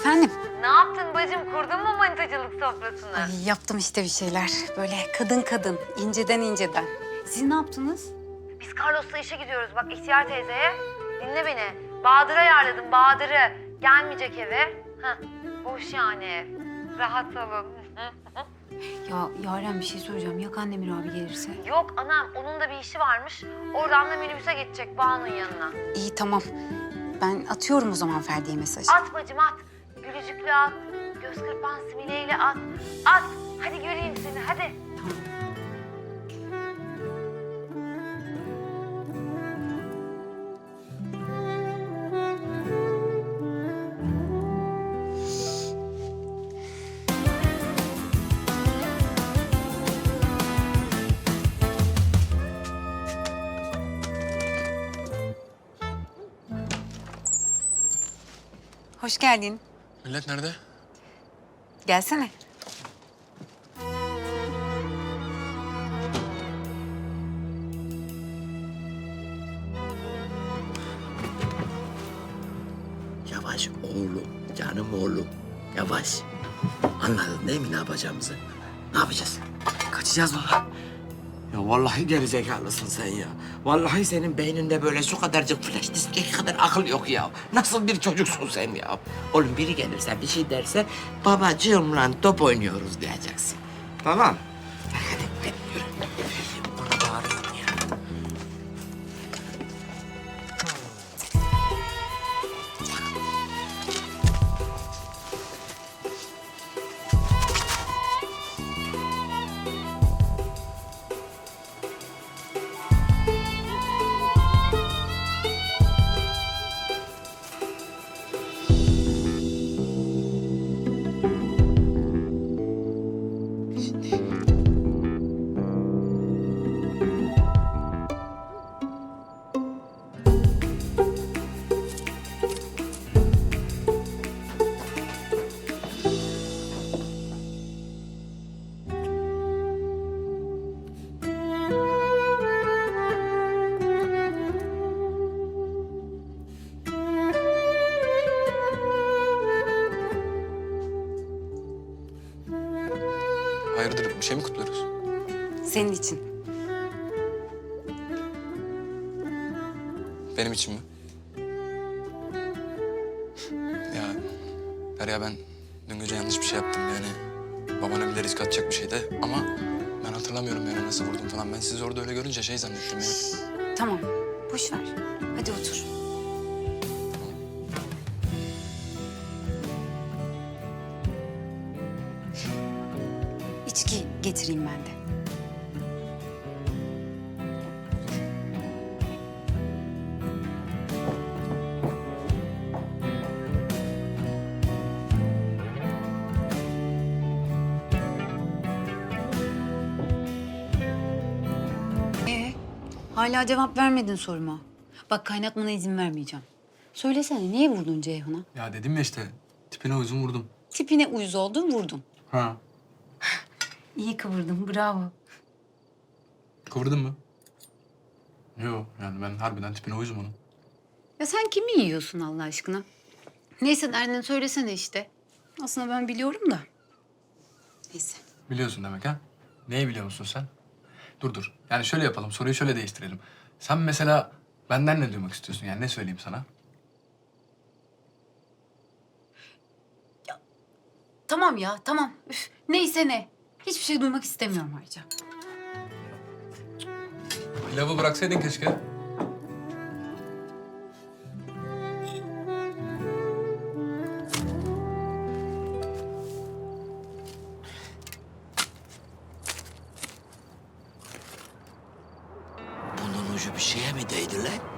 Efendim? Ne yaptın bacım? Kurdun mu manitacılık sofrasını? Ay, yaptım işte bir şeyler. Böyle kadın kadın, inceden inceden. Siz ne yaptınız? Biz Carlos'la işe gidiyoruz bak İhtiyar teyzeye. Dinle beni. Bahadır'ı ayarladım Bahadır'ı. Gelmeyecek eve. Heh, boş yani. Rahat olun. Ya Yaren bir şey söyleyeceğim. Ya Kandemir abi gelirse? Yok anam onun da bir işi varmış. Oradan da minibüse geçecek Banu'nun yanına. İyi tamam. Ben atıyorum o zaman Ferdi'ye mesaj. At bacım at. Gülücüklü at. Göz kırpan simileyle at. At. Hadi göreyim seni hadi. Hoş geldin. Millet nerede? Gelsene. Yavaş oğlum, canım oğlum. Yavaş. Anladın değil mi ne yapacağımızı? Ne yapacağız? Kaçacağız baba. Ya vallahi gerizekalısın sen ya. Vallahi senin beyninde böyle şu kadarcık flash diski kadar akıl yok ya. Nasıl bir çocuksun sen ya? Oğlum biri gelirse bir şey derse babacığımla top oynuyoruz diyeceksin. Tamam. Hayırdır bir şey mi kutluyoruz? Senin için. Benim için mi? Ya Derya ben dün gece yanlış bir şey yaptım yani. Babana bile risk atacak bir şeydi ama ben hatırlamıyorum yani nasıl vurdum falan. Ben sizi orada öyle görünce şey zannettim ya. Tamam. Boş ver. Hadi otur. İçki getireyim ben de. Ee, hala cevap vermedin soruma. Bak kaynatmana izin vermeyeceğim. Söylesene niye vurdun Ceyhun'a? Ya dedim ya işte tipine uyuzum vurdum. Tipine uyuz oldun vurdun. Ha. İyi kıvırdın bravo. Kıvırdın mı? Yok yani ben harbiden tipine uyuzum onun. Ya sen kimi yiyorsun Allah aşkına? Neyse derdini söylesene işte. Aslında ben biliyorum da. Neyse. Biliyorsun demek ha? Neyi biliyor musun sen? Dur dur. Yani şöyle yapalım. Soruyu şöyle değiştirelim. Sen mesela benden ne duymak istiyorsun? Yani ne söyleyeyim sana? Tamam ya tamam. Üf, neyse ne. Hiçbir şey duymak istemiyorum ayrıca. Pilavı bıraksaydın keşke. Bunun ucu bir şeye mi değdi lan?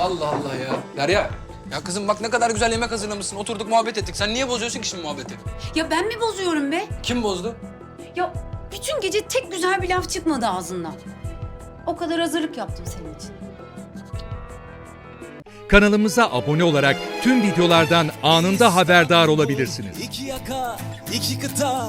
Allah Allah ya. Derya. Ya kızım bak ne kadar güzel yemek hazırlamışsın. Oturduk muhabbet ettik. Sen niye bozuyorsun ki şimdi muhabbeti? Ya ben mi bozuyorum be? Kim bozdu? Ya bütün gece tek güzel bir laf çıkmadı ağzından. O kadar hazırlık yaptım senin için. Kanalımıza abone olarak tüm videolardan anında haberdar olabilirsiniz. İki yaka, iki kıta,